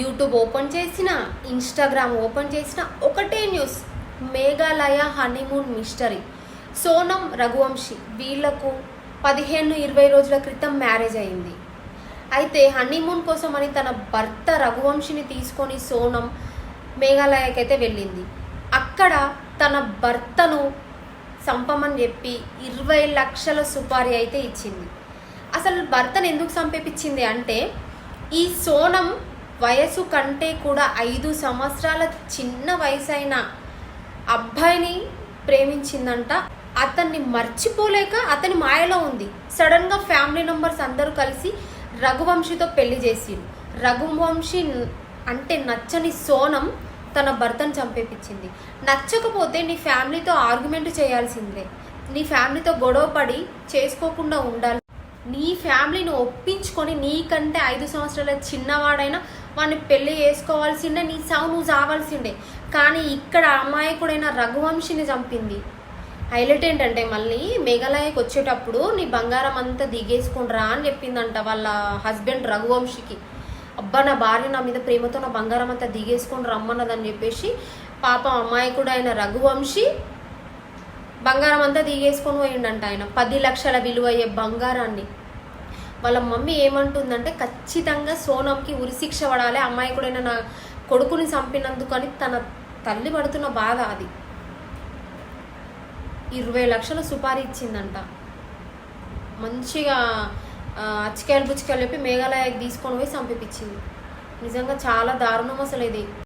YouTube open చేసిన Instagram open చేసిన ఒకటే news Meghalaya honeymoon mystery. Sonam Raghuvanshi వీళ్ళకు పదిహేను ఇరవై రోజుల క్రితం మ్యారేజ్ అయింది. అయితే హనీమూన్ కోసం అని తన భర్త రఘువంశిని తీసుకొని సోనం మేఘాలయకైతే వెళ్ళింది. అక్కడ తన భర్తను చంపమని చెప్పి ఇరవై లక్షల సుపారీ అయితే ఇచ్చింది. అసలు భర్తను ఎందుకు చంపేపించింది అంటే ఈ సోనం వయసు కంటే కూడా ఐదు సంవత్సరాల చిన్న వయసైన అబ్బాయిని ప్రేమించిందంట. అతన్ని మర్చిపోలేక అతని మాయలో ఉంది. సడన్గా ఫ్యామిలీ మెంబర్స్ అందరూ కలిసి రఘువంశితో పెళ్ళి చేసిరు. రఘువంశి అంటే నచ్చని సోనం తన భర్తను చంపేపించింది నచ్చకపోతే నీ ఫ్యామిలీతో ఆర్గ్యుమెంట్ చేయాల్సిందే. నీ ఫ్యామిలీతో గొడవ పడి చేసుకోకుండా ఉండాలి. నీ ఫ్యామిలీని ఒప్పించుకొని నీకంటే ఐదు సంవత్సరాల చిన్నవాడైనా వాడిని పెళ్ళి చేసుకోవాల్సిండే నీ సావు నువ్వు చావాల్సిండే కానీ ఇక్కడ అమాయకుడైన రఘువంశిని చంపింది. హైలైట్ ఏంటంటే మళ్ళీ మేఘాలయకి వచ్చేటప్పుడు నీ బంగారం అంతా దిగేసుకుండ్రా రా అని చెప్పిందంట వాళ్ళ హస్బెండ్ రఘువంశికి. అబ్బా నా భార్య నా మీద ప్రేమతో నా బంగారం అంతా దిగేసుకొని రమ్మన్నదని చెప్పేసి పాపం అమాయకుడు రఘువంశి బంగారం అంతా దిగేసుకొని పోయిండంట ఆయన. పది లక్షల విలువ అయ్యే బంగారాన్ని. వాళ్ళ మమ్మీ ఏమంటుందంటే ఖచ్చితంగా సోనంకి ఉరిశిక్ష పడాలి. అమ్మాయి కూడా నా కొడుకుని చంపినందుకు అని తన తల్లి పడుతున్న బాధ అది. ఇరవై లక్షల సుపారీ ఇచ్చిందంట. మంచిగా అచ్చికాయలు పుచ్చికాయలు చెప్పి మేఘాలయకి తీసుకొని పోయి చంపిపించింది నిజంగా చాలా దారుణం అసలు ఇది.